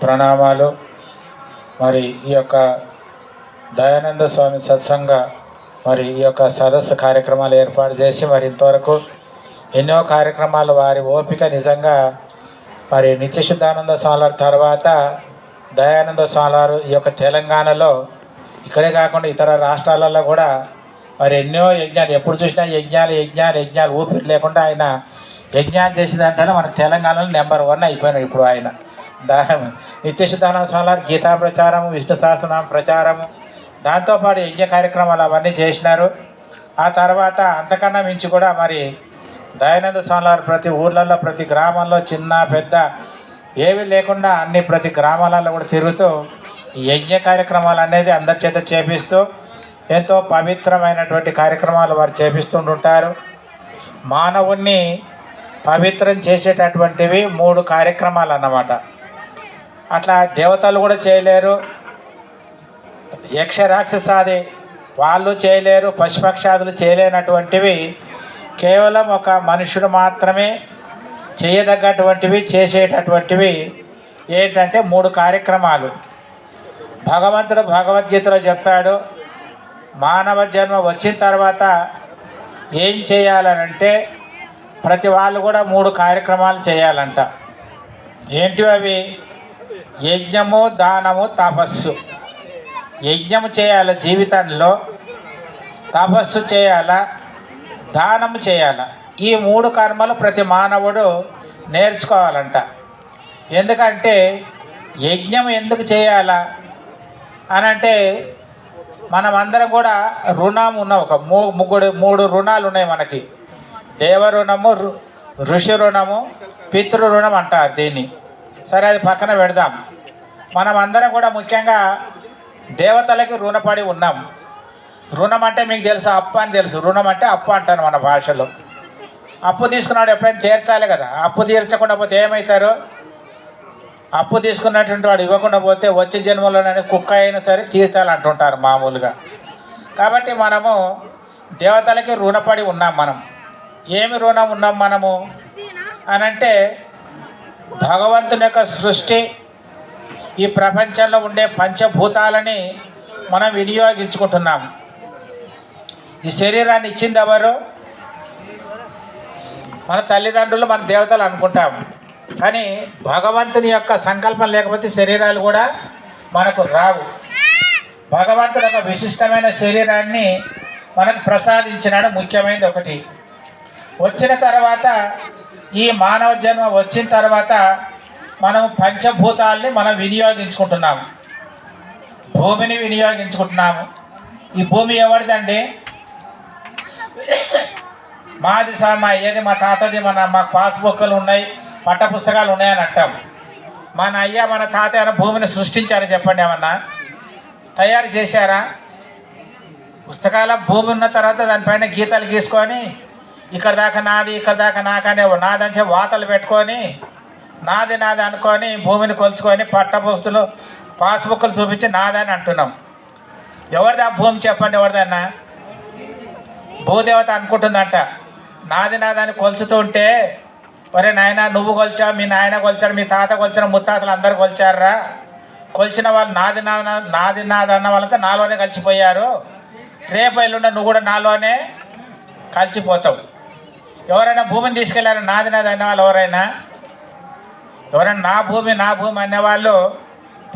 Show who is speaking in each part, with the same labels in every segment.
Speaker 1: ప్రణామాలు. మరి ఈ యొక్క దయానంద స్వామి సత్సంగ మరి ఈ యొక్క సదస్సు కార్యక్రమాలు ఏర్పాటు చేసి మరి ఇంతవరకు ఎన్నో కార్యక్రమాలు వారి ఓపిక నిజంగా మరి నిత్యశుద్ధానంద స్వామి తర్వాత దయానంద స్వామి ఈ యొక్క తెలంగాణలో ఇక్కడే కాకుండా ఇతర రాష్ట్రాలలో కూడా మరి ఎన్నో యజ్ఞాలు ఎప్పుడు చూసినా యజ్ఞాలు యజ్ఞాలు యజ్ఞాలు ఊపిరి లేకుండా ఆయన యజ్ఞాలు చేసిందంటేనే మన తెలంగాణలో నెంబర్ వన్ అయిపోయినాడు ఇప్పుడు ఆయన. దా నిత్యశుద్ధానంద స్వామి గీతా ప్రచారము విష్ణు సహస్రనామ ప్రచారము దాంతోపాటు యజ్ఞ కార్యక్రమాలు అవన్నీ చేసినారు. ఆ తర్వాత అంతకన్నా మించి కూడా మరి దయానంద స్వామి ప్రతి ఊర్లలో ప్రతి గ్రామంలో చిన్న పెద్ద ఏమీ లేకుండా అన్ని ప్రతి గ్రామాలలో కూడా తిరుగుతూ యజ్ఞ కార్యక్రమాలు అనేది అందరి చేత చేపిస్తూ ఎంతో పవిత్రమైనటువంటి కార్యక్రమాలు వారు చేపిస్తుంటుంటారు. మానవుణ్ణి పవిత్రం చేసేటటువంటివి మూడు కార్యక్రమాలు అన్నమాట. అట్లా దేవతలు కూడా చేయలేరు. యక్ష రాక్షసాది వాళ్ళు చేయలేరు పశుపక్షాదులు చేయలేనటువంటివి కేవలం ఒక మనుషుడు మాత్రమే చేయదగ్గటువంటివి చేసేటటువంటివి ఏంటంటే మూడు కార్యక్రమాలు. భగవంతుడు భగవద్గీతలో చెప్తాడు మానవ జన్మ వచ్చిన తర్వాత ఏం చేయాలనంటే ప్రతి వాళ్ళు కూడా మూడు కార్యక్రమాలు చేయాలంట. ఏంటివి అవి? యజ్ఞము దానము తపస్సు. యజ్ఞము చేయాల జీవితంలో? తపస్సు చేయాలా? దానము చేయాలా? ఈ మూడు కర్మలు ప్రతి మానవుడు నేర్చుకోవాలంట. ఎందుకంటే యజ్ఞం ఎందుకు చేయాలా? అని అంటే మనమందరం కూడా రుణం ఉన్న. ఒక మూ ముగ్గుడు మూడు రుణాలు ఉన్నాయి మనకి. దేవ రుణము ఋషి రుణము పితృ రుణం అంటారు దీన్ని. సరే అది పక్కన పెడదాం. మనం అందరం కూడా ముఖ్యంగా దేవతలకి రుణపడి ఉన్నాం. రుణం అంటే మీకు తెలుసు అప్పు అని తెలుసు. రుణం అంటే అప్పు అంటాను మన భాషలో. అప్పు తీసుకున్నాడు ఎప్పుడైనా తీర్చాలి కదా. అప్పు తీర్చకుండా పోతే ఏమవుతారు? అప్పు తీసుకున్నటువంటి వాడు ఇవ్వకుండా పోతే వచ్చే జన్మలోనే కుక్క అయినా సరే తీర్చాలంటుంటారు మామూలుగా. కాబట్టి మనము దేవతలకి రుణపడి ఉన్నాం మనం. ఏమి రుణం ఉన్నాం మనము? అని అంటే భగవంతుని యొక్క సృష్టి ఈ ప్రపంచంలో ఉండే పంచభూతాలని మనం వినియోగించుకుంటున్నాం. ఈ శరీరాన్ని ఇచ్చింది ఎవరు? మన తల్లిదండ్రులు మన దేవతలు అనుకుంటాం. కానీ భగవంతుని యొక్క సంకల్పం లేకపోతే శరీరాలు కూడా మనకు రావు. భగవంతుడు ఒక విశిష్టమైన శరీరాన్ని మనకు ప్రసాదించినాడు ముఖ్యమైనది ఒకటి. వచ్చిన తర్వాత ఈ మానవ జన్మ వచ్చిన తర్వాత మనం పంచభూతాల్ని మనం వినియోగించుకుంటున్నాము. భూమిని వినియోగించుకుంటున్నాము. ఈ భూమి ఎవరిదండి? మాది సా- మా ఏది మా తాతది మన మా పాస్బుక్లు ఉన్నాయి పట్ట పుస్తకాలు ఉన్నాయని అంటాం. మన అయ్య మన తాత ఏమైనా భూమిని సృష్టించారని చెప్పండి ఏమన్నా? తయారు చేశారా? పుస్తకాల భూమి ఉన్న తర్వాత దానిపైన గీతలు గీసుకొని ఇక్కడ దాకా నాది ఇక్కడ దాకా నాకనే నాదంచే వాతలు పెట్టుకొని నాది నాది అనుకొని భూమిని కొలుచుకొని పట్టపుస్తులు పాస్బుక్లు చూపించి నాదని అంటున్నాం. ఎవరిదా భూమి చెప్పండి ఎవరిదన్నా? భూదేవత అనుకుంటుందంట. నాది నాదని కొలుచుతూ ఉంటే ఒరే నాయన నువ్వు కొలిచా మీ నాయన కొలిచాడు మీ తాత కొలిచాడు ముత్తాతలు అందరు కొలిచారా? కొలిచిన వాళ్ళు నాది నా నాది నాదన్న వాళ్ళంతా నాలోనే కలిసిపోయారు. రేపు ఎల్లుండ నువ్వు కూడా నాలోనే కలిసిపోతావు. ఎవరైనా భూమిని తీసుకెళ్ళారు నాది నాది అన్న వాళ్ళు ఎవరైనా? ఎవరైనా నా భూమి నా భూమి అనేవాళ్ళు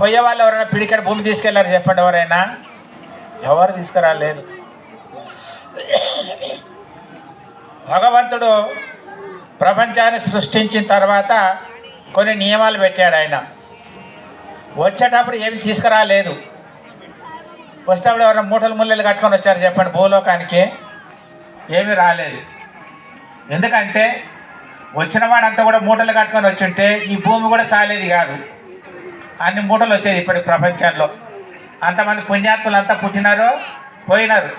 Speaker 1: పోయే వాళ్ళు ఎవరైనా పిడికెడ భూమి తీసుకెళ్ళారు చెప్పండి ఎవరైనా? ఎవరు తీసుకురాలేదు. భగవంతుడు ప్రపంచాన్ని సృష్టించిన తర్వాత కొన్ని నియమాలు పెట్టాడు ఆయన. వచ్చేటప్పుడు ఏమి తీసుకురాలేదు. వస్తే ఎవరైనా మూటలు ముల్లలు కట్టుకొని వచ్చారు చెప్పండి భూలోకానికి. ఏమీ రాలేదు. ఎందుకంటే వచ్చిన వాడంతా కూడా మూటలు కట్టుకొని వచ్చుంటే ఈ భూమి కూడా చాలేది కాదు. అన్ని మూటలు వచ్చేది ఇప్పటి ప్రపంచంలో. అంతమంది పుణ్యాత్తులు అంతా పుట్టినారు పోయినారు.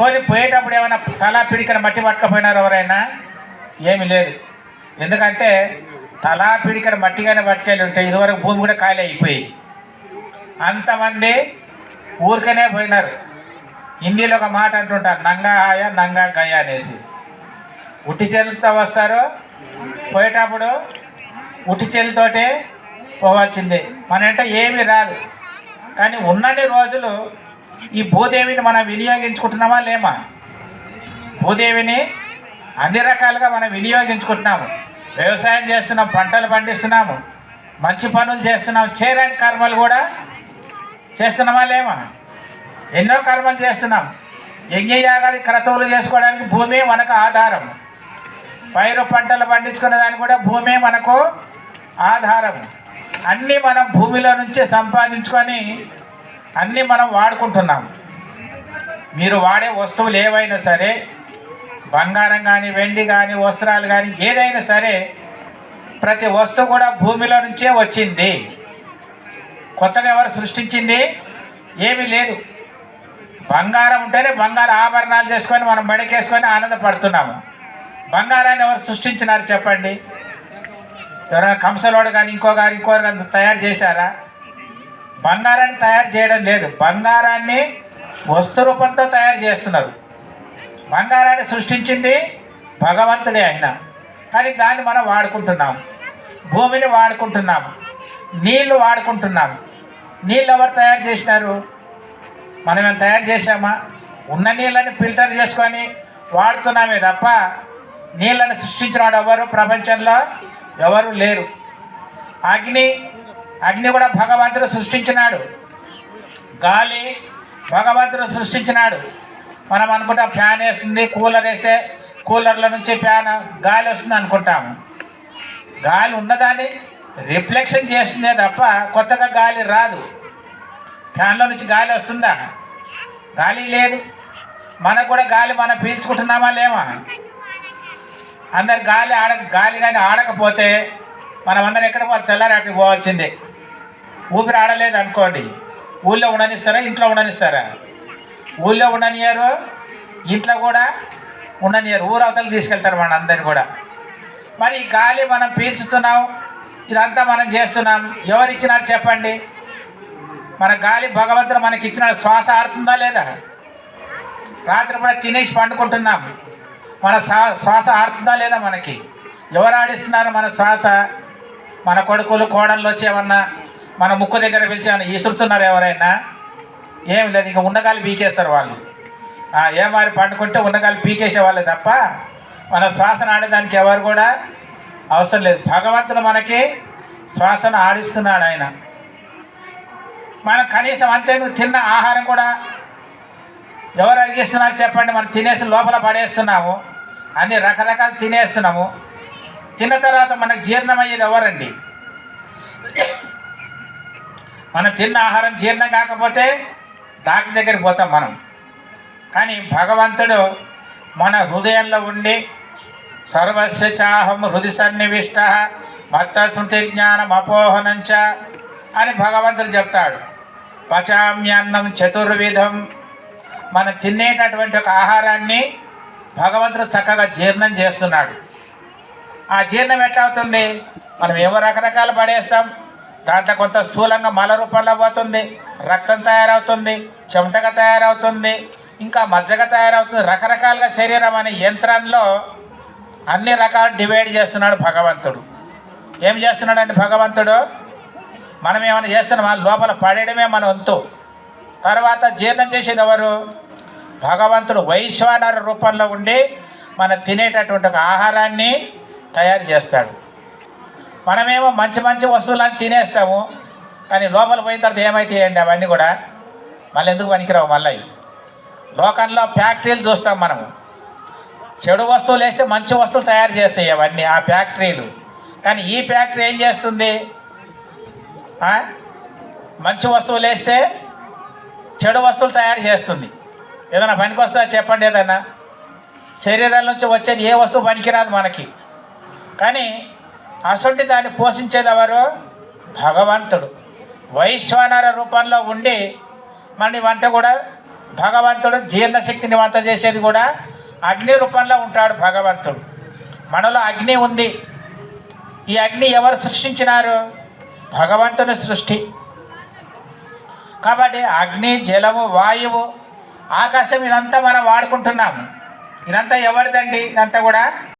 Speaker 1: పోయి పోయేటప్పుడు ఏమైనా తలా పిడికన మట్టి పట్టుకపోయినారు ఎవరైనా? ఏమీ లేదు. ఎందుకంటే తలా పిడికన మట్టిగానే పట్టుకెళ్ళి ఉంటే ఇదివరకు భూమి కూడా ఖాళీ అయిపోయింది. అంతమంది ఊరికనే పోయినారు. హిందీలో ఒక మాట అంటుంటారు నంగా హాయ నంగా గయ అనేసి. ఉట్టి చేతులతో వస్తారు. పోయేటప్పుడు ఉట్టి చేతులతోటే పోవాల్సిందే. మన వెంట ఏమి రాదు. కానీ ఉన్నన్ని రోజులు ఈ భూదేవిని మనం వినియోగించుకుంటున్నామా లేమా? భూదేవిని అన్ని రకాలుగా మనం వినియోగించుకుంటున్నాము. వ్యవసాయం చేస్తున్నాం పంటలు పండిస్తున్నాము మంచి పనులు చేస్తున్నాం చేయరాని కర్మలు కూడా చేస్తున్నామా లేమా? ఎన్నో కర్మలు చేస్తున్నాం. యజ్ఞయాగాది క్రతువులు చేసుకోవడానికి భూమి మనకు ఆధారం. పైరు పంటలు పండించుకునే దానికి కూడా భూమి మనకు ఆధారం. అన్నీ మనం భూమిలో నుంచే సంపాదించుకొని అన్నీ మనం వాడుకుంటున్నాం. మీరు వాడే వస్తువులు ఏవైనా సరే బంగారం కానీ వెండి కానీ వస్త్రాలు కానీ ఏదైనా సరే ప్రతి వస్తువు కూడా భూమిలో నుంచే వచ్చింది. కొత్తగా ఎవరు సృష్టించింది? ఏమీ లేదు. బంగారం ఉంటేనే బంగారు ఆభరణాలు చేసుకొని మనం మెడకేసుకొని ఆనందపడుతున్నాము. బంగారాన్ని ఎవరు సృష్టించినారు చెప్పండి? ఎవరైనా కంసలోడు కానీ ఇంకో గారు ఇంకో తయారు చేశారా? బంగారాన్ని తయారు చేయడం లేదు. బంగారాన్ని వస్తు రూపంతో తయారు చేస్తున్నారు. బంగారాన్ని సృష్టించింది భగవంతుడే అయినా కానీ దాన్ని మనం వాడుకుంటున్నాం. భూమిని వాడుకుంటున్నాం. నీళ్ళు వాడుకుంటున్నాం. నీళ్ళు ఎవరు తయారు చేసినారు? మనం ఏమైనా తయారు చేసామా ఉన్న నీళ్ళని ఫిల్టర్ చేసుకొని వాడుతున్నామే తప్ప నీళ్ళని సృష్టించిన వాడు ఎవరు? ప్రపంచంలో ఎవరు లేరు. అగ్ని అగ్ని కూడా భగవంతుడు సృష్టించినాడు. గాలి భగవంతుడు సృష్టించినాడు. మనం అనుకుంటాం ఫ్యాన్ వేస్తుంది కూలర్ వేస్తే కూలర్ల నుంచి ఫ్యాన్ గాలి వస్తుంది అనుకుంటాము. గాలి ఉన్నదాన్ని రిఫ్లెక్షన్ చేస్తుందే తప్ప కొత్తగా గాలి రాదు. ఫ్యాన్లో నుంచి గాలి వస్తుందా? గాలి లేదు. మనకు కూడా గాలి మనం పీల్చుకుంటున్నామా లేమా? అందరు గాలి ఆడ గాలి కానీ ఆడకపోతే మనం అందరం ఎక్కడ పోవాలి? తెల్లారాటికి పోవాల్సిందే. ఊపిరి ఆడలేదు అనుకోండి. ఊళ్ళో ఉండనిస్తారా? ఇంట్లో ఉండనిస్తారా? ఊళ్ళో ఉండనియారు ఇంట్లో కూడా ఉండనియారు ఊరవతలు తీసుకెళ్తారు మన అందరిని కూడా. మరి ఈ గాలి మనం పీల్చుతున్నాం. ఇదంతా మనం చేస్తున్నాం. ఎవరు ఇచ్చినారు చెప్పండి. మన గాలి భగవంతుడు మనకి ఇచ్చిన శ్వాస ఆడుతుందా లేదా? రాత్రి కూడా తినేసి పండుకుంటున్నాం. మన శ్వాస ఆడుతుందా లేదా మనకి? ఎవరు ఆడిస్తున్నారు మన శ్వాస? మన కొడుకులు కోడళ్ళు వచ్చేమన్నా మన ముక్కు దగ్గర పిలిచేమన్నా ఈసురుతున్నారు ఎవరైనా? ఏం లేదు ఇంకా ఉండగాలి పీకేస్తారు వాళ్ళు. ఏమారి ఏ మరి పండుకుంటే ఉండగాలి పీకేసే వాళ్ళే తప్ప మన శ్వాసను ఆడేదానికి ఎవరు కూడా అవసరం లేదు. భగవంతుడు మనకి శ్వాసను ఆడిస్తున్నాడు ఆయన. మనం కనీసం అంతేందుకు తిన్న ఆహారం కూడా ఎవరు అరిగిస్తున్నారు చెప్పండి మనం తినేసి లోపల పడేస్తున్నాము. అన్ని రకరకాలు తినేస్తున్నాము. తిన్న తర్వాత మనకు జీర్ణమయ్యేది ఎవరండి? మనం తిన్న ఆహారం జీర్ణం కాకపోతే డాక్టర్ దగ్గరికి పోతాం మనం. కానీ భగవంతుడు మన హృదయంలో ఉండి సర్వస్య చాహం హృది సన్నివిష్ట భర్త స్మృతి జ్ఞానం అపోహనంచ అని భగవంతుడు చెప్తాడు. పచామ్యాన్నం చతుర్విధం మనం తినేటటువంటి ఒక ఆహారాన్ని భగవంతుడు చక్కగా జీర్ణం చేస్తున్నాడు. ఆ జీర్ణం ఎట్లా అవుతుంది మనం ఏవో రకరకాలు పడేస్తాం. దాంట్లో కొంత స్థూలంగా మల రూపంలో పోతుంది. రక్తం తయారవుతుంది. చెమటగా తయారవుతుంది. ఇంకా మజ్జగా తయారవుతుంది. రకరకాలుగా శరీరం అనే యంత్రంలో అన్ని రకాలు డివైడ్ చేస్తున్నాడు భగవంతుడు. ఏం చేస్తున్నాడంటే భగవంతుడు? మనం ఏమైనా చేస్తున్నామా? లోపల పడేయడమే మన వంతు. తర్వాత జీర్ణం చేసేది ఎవరు? భగవంతుడు వైశ్వానర రూపంలో ఉండి మనం తినేటటువంటి ఒక ఆహారాన్ని తయారు చేస్తాడు. మనమేమో మంచి మంచి వస్తువులను తినేస్తాము కానీ లోపల పోయిన తర్వాత ఏమైతాయండి అవన్నీ కూడా? మళ్ళీ ఎందుకు పనికిరావు మళ్ళీ? లోకంలో ఫ్యాక్టరీలు చూస్తాం మనము. చెడు వస్తువులు వేస్తే మంచి వస్తువులు తయారు చేస్తాయి అవన్నీ ఆ ఫ్యాక్టరీలు. కానీ ఈ ఫ్యాక్టరీ ఏం చేస్తుంది? మంచి వస్తువులు వేస్తే చెడు వస్తువులు తయారు చేస్తుంది. ఏదైనా పనికి వస్తుందా చెప్పండి ఏదైనా. శరీరాల నుంచి వచ్చేది ఏ వస్తువు పనికిరాదు మనకి. కానీ అసలు దాన్ని పోషించేది ఎవరు? భగవంతుడు. వైశ్వానర రూపంలో ఉండి మన వంట కూడా భగవంతుడు జీర్ణశక్తిని వంట చేసేది కూడా అగ్ని రూపంలో ఉంటాడు భగవంతుడు. మనలో అగ్ని ఉంది. ఈ అగ్ని ఎవరు సృష్టించినారు? భగవంతుని సృష్టి. కాబట్టి అగ్ని జలము వాయువు ఆకాశం ఇదంతా మనం వాడుకుంటున్నాము ఇదంతా ఎవరిదండి? ఇదంతా కూడా